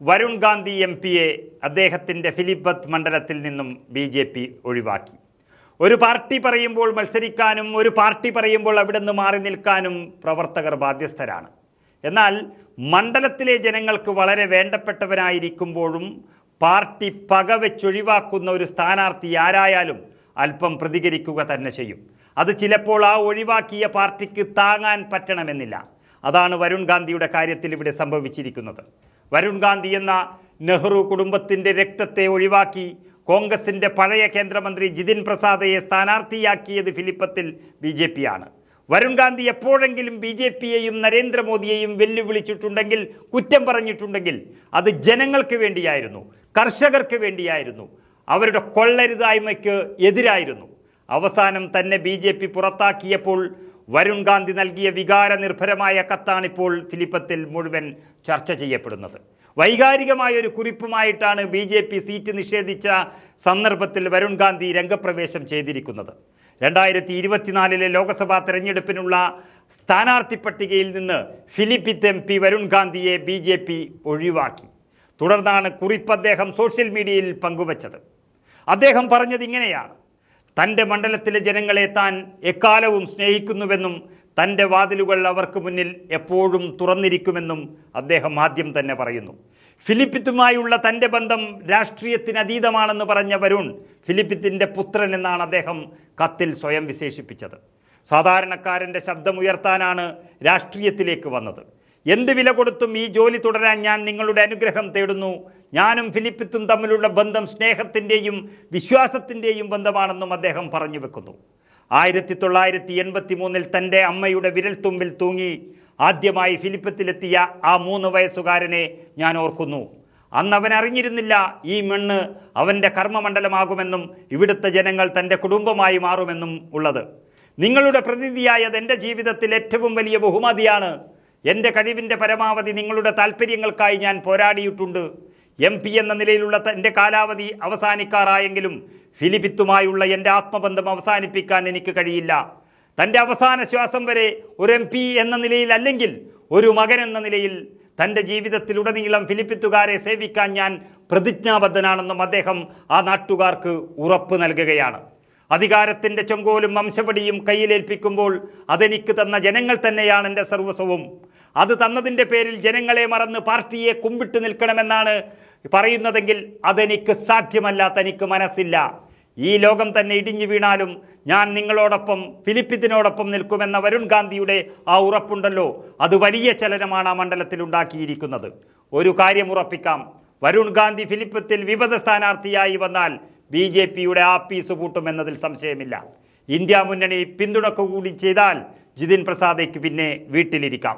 Varun Gandhi M പിയെ അദ്ദേഹത്തിന്റെ ഫിലിപ്പത്ത് മണ്ഡലത്തിൽ നിന്നും ബി ജെ പി ഒഴിവാക്കി. ഒരു പാർട്ടി പറയുമ്പോൾ മത്സരിക്കാനും ഒരു പാർട്ടി പറയുമ്പോൾ അവിടെ നിന്ന് മാറി നിൽക്കാനും പ്രവർത്തകർ ബാധ്യസ്ഥരാണ്. എന്നാൽ മണ്ഡലത്തിലെ ജനങ്ങൾക്ക് വളരെ വേണ്ടപ്പെട്ടവരായിരിക്കുമ്പോഴും പാർട്ടി പകവെച്ചൊഴിവാക്കുന്ന ഒരു സ്ഥാനാർത്ഥി ആരായാലും അല്പം പ്രതികരിക്കുക തന്നെ ചെയ്യും. അത് ചിലപ്പോൾ ആ ഒഴിവാക്കിയ പാർട്ടിക്ക് താങ്ങാൻ പറ്റണമെന്നില്ല. അതാണ് വരുൺ ഗാന്ധിയുടെ കാര്യത്തിൽ ഇവിടെ സംഭവിച്ചിരിക്കുന്നത്. വരുൺ ഗാന്ധി എന്ന നെഹ്റു കുടുംബത്തിന്റെ രക്തത്തെ ഒഴിവാക്കി കോൺഗ്രസിന്റെ പഴയ കേന്ദ്രമന്ത്രി ജിതിൻ പ്രസാദയെ സ്ഥാനാർത്ഥിയാക്കിയത് ഫിലിപ്പത്തിൽ ബി ജെ പി ആണ്. വരുൺ ഗാന്ധി എപ്പോഴെങ്കിലും ബി ജെ പിയെയും നരേന്ദ്രമോദിയെയും വെല്ലുവിളിച്ചിട്ടുണ്ടെങ്കിൽ കുറ്റം പറഞ്ഞിട്ടുണ്ടെങ്കിൽ അത് ജനങ്ങൾക്ക് വേണ്ടിയായിരുന്നു കർഷകർക്ക് വേണ്ടിയായിരുന്നു അവരുടെ കൊള്ളരുതായ്മയ്ക്ക് എതിരായിരുന്നു. അവസാനം തന്നെ ബി പുറത്താക്കിയപ്പോൾ വരുൺ ഗാന്ധി നൽകിയ വികാര നിർഭരമായ കത്താണിപ്പോൾ ഫിലിപ്പത്തിൽ മുഴുവൻ ചർച്ച ചെയ്യപ്പെടുന്നത്. വൈകാരികമായ ഒരു കുറിപ്പുമായിട്ടാണ് ബി ജെ പി സീറ്റ് നിഷേധിച്ച സന്ദർഭത്തിൽ വരുൺ ഗാന്ധി രംഗപ്രവേശം ചെയ്തിരിക്കുന്നത്. രണ്ടായിരത്തി ഇരുപത്തിനാലിലെ ലോക്സഭാ തെരഞ്ഞെടുപ്പിനുള്ള സ്ഥാനാർത്ഥി പട്ടികയിൽ നിന്ന് ഫിലിപ്പിത്ത് എം പി വരുൺ ഗാന്ധിയെ ബി ജെ പി ഒഴിവാക്കി. തുടർന്നാണ് കുറിപ്പ് അദ്ദേഹം സോഷ്യൽ മീഡിയയിൽ പങ്കുവച്ചത്. അദ്ദേഹം പറഞ്ഞത് ഇങ്ങനെയാണ്. തന്റെ മണ്ഡലത്തിലെ ജനങ്ങളെ താൻ എക്കാലവും സ്നേഹിക്കുന്നുവെന്നും തന്റെ വാതിലുകൾ അവർക്ക് മുന്നിൽ എപ്പോഴും തുറന്നിരിക്കുമെന്നും അദ്ദേഹം ആദ്യം തന്നെ പറയുന്നു. ഫിലിപ്പിത്തുമായുള്ള തന്റെ ബന്ധം രാഷ്ട്രീയത്തിന് അതീതമാണെന്ന് പറഞ്ഞ വരുൺ ഫിലിപ്പിത്തിന്റെ പുത്രൻ എന്നാണ് അദ്ദേഹം കത്തിൽ സ്വയം വിശേഷിപ്പിച്ചത്. സാധാരണക്കാരന്റെ ശബ്ദമുയർത്താനാണ് രാഷ്ട്രീയത്തിലേക്ക് വന്നത്. എന്ത് വില കൊടുത്തും ഈ ജോലി തുടരാൻ ഞാൻ നിങ്ങളുടെ അനുഗ്രഹം തേടുന്നു. ഞാനും ഫിലിപ്പിത്തും തമ്മിലുള്ള ബന്ധം സ്നേഹത്തിന്റെയും വിശ്വാസത്തിന്റെയും ബന്ധമാണെന്നും അദ്ദേഹം പറഞ്ഞു വെക്കുന്നു. ആയിരത്തി തൊള്ളായിരത്തി എൺപത്തി മൂന്നിൽ തന്റെ അമ്മയുടെ വിരൽത്തുമ്പിൽ തൂങ്ങി ആദ്യമായി ഫിലിപ്പത്തിലെത്തിയ ആ മൂന്ന് വയസ്സുകാരനെ ഞാൻ ഓർക്കുന്നു. അന്ന് അവൻ അറിഞ്ഞിരുന്നില്ല ഈ മണ്ണ് അവന്റെ കർമ്മമണ്ഡലമാകുമെന്നും ഇവിടുത്തെ ജനങ്ങൾ തന്റെ കുടുംബമായി മാറുമെന്നും ഉള്ളത്. നിങ്ങളുടെ പ്രതിനിധിയായത് എന്റെ ജീവിതത്തിൽ ഏറ്റവും വലിയ ബഹുമതിയാണ്. എന്റെ കഴിവിന്റെ പരമാവധി നിങ്ങളുടെ താല്പര്യങ്ങൾക്കായി ഞാൻ പോരാടിയിട്ടുണ്ട്. എം പി എന്ന നിലയിലുള്ള എന്റെ കാലാവധി അവസാനിക്കാറായെങ്കിലും ഫിലിപ്പിത്തുമായുള്ള എന്റെ ആത്മബന്ധം അവസാനിപ്പിക്കാൻ എനിക്ക് കഴിയില്ല. തന്റെ അവസാന ശ്വാസം വരെ ഒരു എം പി എന്ന നിലയിൽ അല്ലെങ്കിൽ ഒരു മകൻ എന്ന നിലയിൽ തന്റെ ജീവിതത്തിലുടനീളം ഫിലിപ്പിത്തുകാരെ സേവിക്കാൻ ഞാൻ പ്രതിജ്ഞാബദ്ധനാണെന്നും അദ്ദേഹം ആ നാട്ടുകാർക്ക് ഉറപ്പ് നൽകുകയാണ്. അധികാരത്തിന്റെ ചൊങ്കോലും വംശപടിയും കയ്യിലേൽപ്പിക്കുമ്പോൾ അതെനിക്ക് തന്ന ജനങ്ങൾ തന്നെയാണ് എന്റെ സർവസ്വവും അത് തന്നതിന്റെ പേരിൽ ജനങ്ങളെ മറന്ന് പാർട്ടിയെ കുമ്പിട്ട് നിൽക്കണമെന്നാണ് പറയുന്നതെങ്കിൽ അതെനിക്ക് സാധ്യമല്ല തനിക്ക് മനസ്സില്ല. ഈ ലോകം തന്നെ ഇടിഞ്ഞു വീണാലും ഞാൻ നിങ്ങളോടൊപ്പം ഫിലിപ്പിത്തിനോടൊപ്പം നിൽക്കുമെന്ന വരുൺ ഗാന്ധിയുടെ ആ ഉറപ്പുണ്ടല്ലോ. അത് വലിയ ചലനമാണ് ആ മണ്ഡലത്തിൽ ഉണ്ടാക്കിയിരിക്കുന്നത്. ഒരു കാര്യം ഉറപ്പിക്കാം. വരുൺ ഗാന്ധി ഫിലിപ്പത്തിൽ വിപത സ്ഥാനാർത്ഥിയായി വന്നാൽ ബി ജെ പിയുടെ ആപ്പീസ് കൂട്ടുമെന്നതിൽ സംശയമില്ല. ഇന്ത്യ മുന്നണി പിന്തുണക്കുകൂടി ചെയ്താൽ ജിതിൻ പ്രസാദയ്ക്ക് പിന്നെ വീട്ടിലിരിക്കാം.